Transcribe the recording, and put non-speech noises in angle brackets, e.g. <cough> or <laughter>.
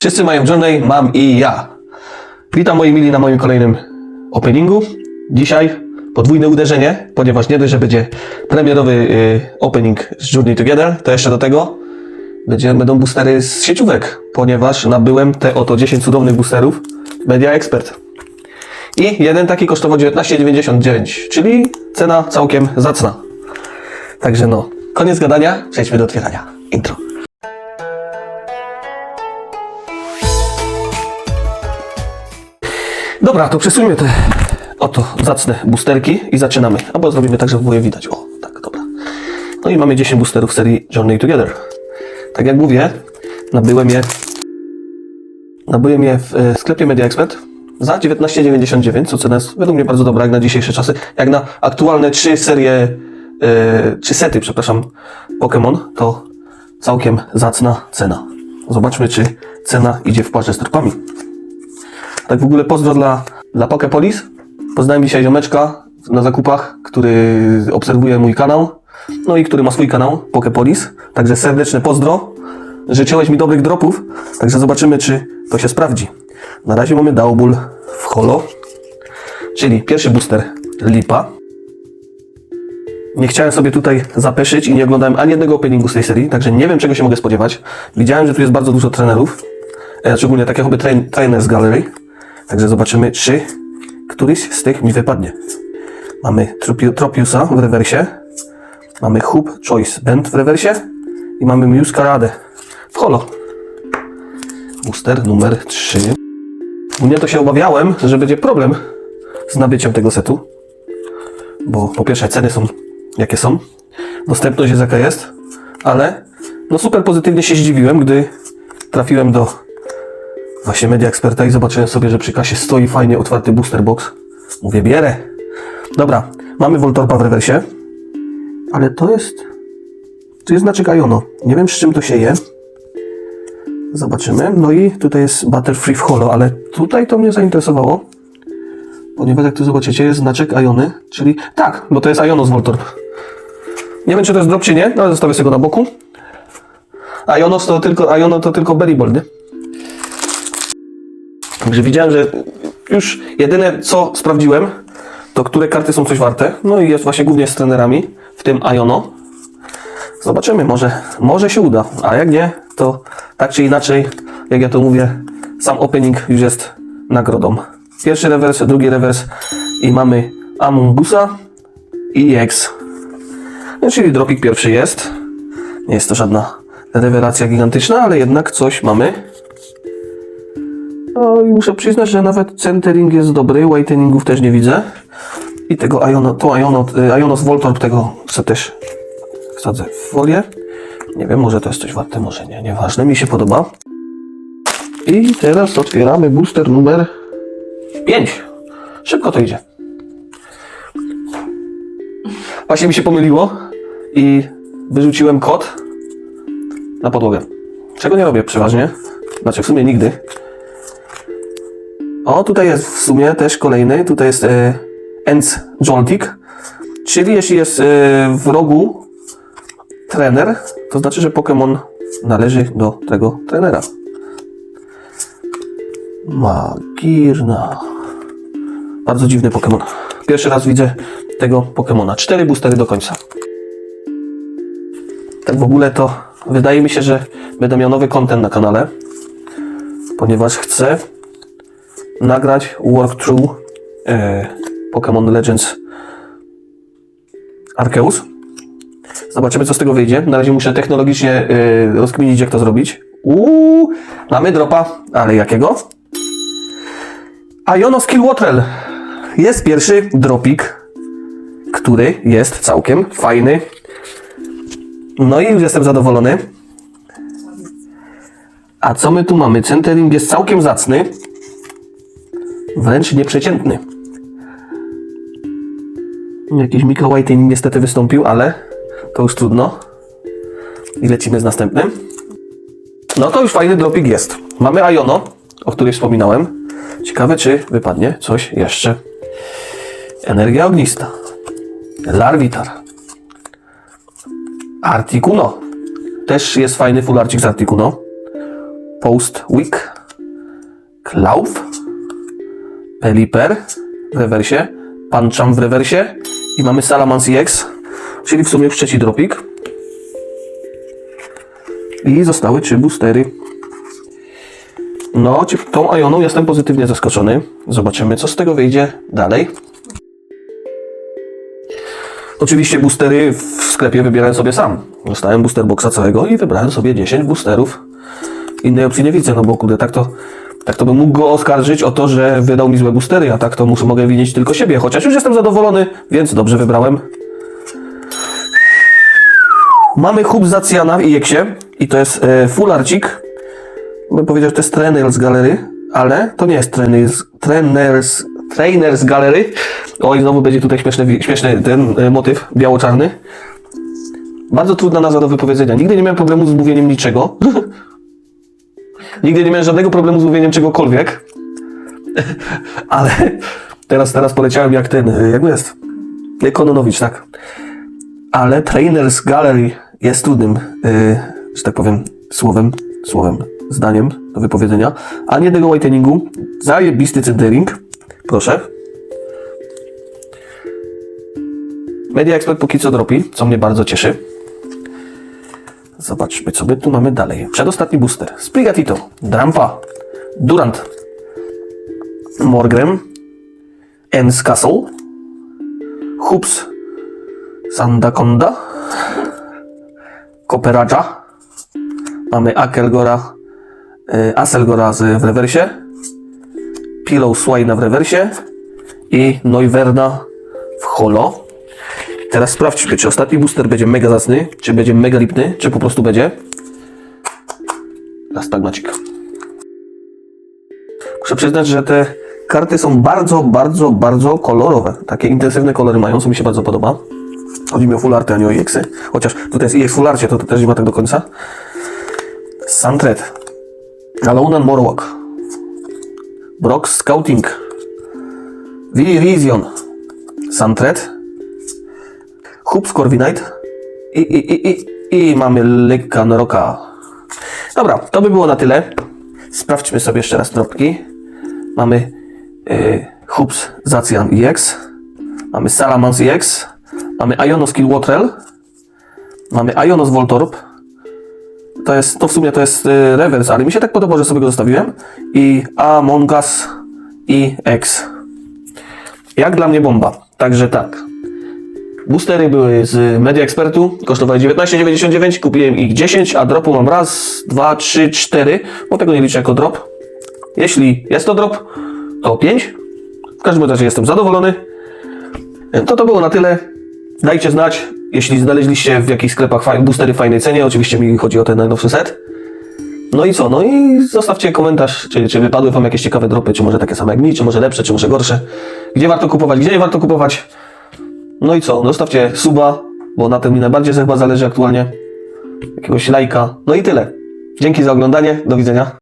Wszyscy mają journey, mam i ja. Witam moi mili na moim kolejnym openingu. Dzisiaj podwójne uderzenie, ponieważ nie dość, że będzie premierowy y, opening z Journey Together, to jeszcze do tego będzie, będą boostery z sieciówek, ponieważ nabyłem te oto 10 cudownych boosterów Media Expert. I jeden taki kosztował 19,99, czyli cena całkiem zacna. Także no, koniec gadania, przejdźmy do otwierania. Intro. Dobra, to przesuńmy te oto zacne boosterki i zaczynamy. Albo zrobimy tak, żeby było je widać. O, tak, dobra. No i mamy 10 boosterów serii Journey Together. Tak jak mówię, nabyłem je nabyłem je w e, sklepie Media Expert za 19,99, co cena jest według mnie bardzo dobra jak na dzisiejsze czasy. Jak na aktualne trzy serie, e, trzy sety, przepraszam, Pokémon, to całkiem zacna cena. Zobaczmy, czy cena idzie w parze z tropami. Tak w ogóle pozdro dla, dla Pokepolis. Poznałem dzisiaj ziomeczka na zakupach, który obserwuje mój kanał. No i który ma swój kanał, Pokepolis. Także serdeczne pozdro. Życzyłeś mi dobrych dropów. Także zobaczymy, czy to się sprawdzi. Na razie mamy Daubul w holo. Czyli pierwszy booster Lipa. Nie chciałem sobie tutaj zapeszyć i nie oglądałem ani jednego openingu z tej serii, także nie wiem czego się mogę spodziewać. Widziałem, że tu jest bardzo dużo trenerów, e, szczególnie jakby train, Trainers Gallery. Także zobaczymy, czy któryś z tych mi wypadnie. Mamy Tropi- Tropiusa w rewersie, mamy Hub Choice Band w rewersie i mamy Muscaradę w holo. Booster numer 3. U mnie to się obawiałem, że będzie problem z nabyciem tego setu, bo po pierwsze ceny są jakie są, dostępność jest jaka jest, ale no super pozytywnie się zdziwiłem, gdy trafiłem do właśnie Media Experta i zobaczyłem sobie, że przy kasie stoi fajnie otwarty booster box. Mówię, bierę. Dobra, mamy Voltorba w rewersie, ale to jest, tu jest znaczek Iono. Nie wiem z czym to się je. Zobaczymy. No i tutaj jest Butterfree w holo, ale tutaj to mnie zainteresowało. Ponieważ jak tu zobaczycie, jest znaczek Iony, czyli tak, bo to jest Iono z Voltorb. Nie wiem, czy to jest drop, czy nie, ale zostawię sobie go na boku. Ionos to tylko, Iono to tylko Berry Ball, nie? Także widziałem, że już jedyne co sprawdziłem, to które karty są coś warte. No i jest właśnie głównie z trenerami, w tym Iono. Zobaczymy, może, może się uda, a jak nie, to tak czy inaczej, jak ja to mówię, sam opening już jest nagrodą. Pierwszy rewers, drugi rewers i mamy Amungusa i X. No, czyli dropik pierwszy jest. Nie jest to żadna rewelacja gigantyczna, ale jednak coś mamy. No i muszę przyznać, że nawet centering jest dobry, whiteningów też nie widzę. I tego Iono, to Iono, y, Ionos Voltorb tego chcę też wsadzę w folię. Nie wiem, może to jest coś warte, może nie, nieważne, mi się podoba. I teraz otwieramy booster numer 5. Szybko to idzie. Właśnie mi się pomyliło i wyrzuciłem kod na podłogę. Czego nie robię przeważnie. Znaczy w sumie nigdy. O, tutaj jest w sumie też kolejny. Tutaj jest e, Joltik. Czyli jeśli jest e, w rogu trener, to znaczy, że Pokémon należy do tego trenera. Magirna. Bardzo dziwny Pokémon. Pierwszy raz widzę tego Pokémona. Cztery boostery do końca. Tak w ogóle to wydaje mi się, że będę miał nowy content na kanale, ponieważ chcę nagrać walkthrough e, Pokémon Legends Arceus. Zobaczymy, co z tego wyjdzie. Na razie muszę technologicznie e, rozkminić, jak to zrobić. Uuu, mamy dropa, ale jakiego? Iono Skill. Jest pierwszy dropik, który jest całkiem fajny. No i już jestem zadowolony. A co my tu mamy? Centering jest całkiem zacny. Wręcz nieprzeciętny. Jakiś Mika Whiting niestety wystąpił, ale to już trudno. I lecimy z następnym. No to już fajny dropik jest. Mamy Iono, o której wspominałem. Ciekawe, czy wypadnie coś jeszcze. Energia ognista. Larvitar. Articuno. Też jest fajny full arcik z Articuno. Post Week. Klauf, Peliper w rewersie, Pancham w rewersie i mamy Salamence EX, czyli w sumie trzeci dropik. I zostały trzy boostery. No, tą Ioną jestem pozytywnie zaskoczony. Zobaczymy, co z tego wyjdzie dalej. Oczywiście boostery w sklepie wybierałem sobie sam. Dostałem booster boxa całego i wybrałem sobie 10 boosterów. Innej opcji nie widzę, no bo kurde, tak to, tak to bym mógł go oskarżyć o to, że wydał mi złe boostery, a tak to muszę, mogę winić tylko siebie, chociaż już jestem zadowolony, więc dobrze wybrałem. Mamy hub Zacjana w IX-ie i to jest e, full arcik. Bym powiedział, że to jest trainer z galery, ale to nie jest trainers, trainers, trainers galery. Oj, znowu będzie tutaj śmieszny, śmieszny ten e, motyw biało-czarny. Bardzo trudna nazwa do wypowiedzenia. Nigdy nie miałem problemu z mówieniem niczego. <laughs> Nigdy nie miałem żadnego problemu z mówieniem czegokolwiek. <laughs> Ale teraz, teraz poleciałem jak ten, e, jak jest? Kononowicz, tak. Ale Trainers Gallery jest trudnym, yy, że tak powiem, słowem, słowem, zdaniem do wypowiedzenia. A nie tego whiteningu. Zajebisty centering. Proszę. Media Expert póki co dropi, co mnie bardzo cieszy. Zobaczmy, co my tu mamy dalej. Przedostatni booster. Sprigatito, Drampa, Durant, Morgrem, Ens Castle, Hoops, Sandakonda, Koperaja, mamy Akelgora, y, Aselgora w rewersie, Pillow Swaina w rewersie i Neuverna w holo. Teraz sprawdźmy, czy ostatni booster będzie mega zacny, czy będzie mega lipny, czy po prostu będzie Last Magic. Muszę przyznać, że te karty są bardzo, bardzo, bardzo kolorowe. Takie intensywne kolory mają, co mi się bardzo podoba. Chodzi mi o full arty, a nie o EX-y. Chociaż tutaj jest EX full arcie, to, to też nie ma tak do końca. Santret. Alolan Morlock. Brock Scouting. Virizion. Santret. Hoops Corviknight. I, i, i, i, i mamy Lekkan Rocka. Dobra, to by było na tyle. Sprawdźmy sobie jeszcze raz tropki. Mamy y, Hoops Zacian EX. Mamy Salamence EX. Mamy Ionos Killwatrel. Mamy Ionos Voltorb. To jest, to w sumie to jest y, rewers, ale mi się tak podoba, że sobie go zostawiłem. I Among Us i X. Jak dla mnie bomba. Także tak. Boostery były z Media Expertu, kosztowały 19,99, kupiłem ich 10, a dropu mam raz, dwa, trzy, cztery, bo tego nie liczę jako drop. Jeśli jest to drop, to 5. W każdym razie jestem zadowolony. To to było na tyle. Dajcie znać, jeśli znaleźliście w jakichś sklepach boostery w fajnej cenie. Oczywiście mi chodzi o ten najnowszy set. No i co? No i zostawcie komentarz, czy, czy wypadły Wam jakieś ciekawe dropy, czy może takie same jak mi, czy może lepsze, czy może gorsze. Gdzie warto kupować, gdzie nie warto kupować. No i co? Zostawcie suba, bo na tym mi najbardziej chyba zależy aktualnie. Jakiegoś lajka. No i tyle. Dzięki za oglądanie. Do widzenia.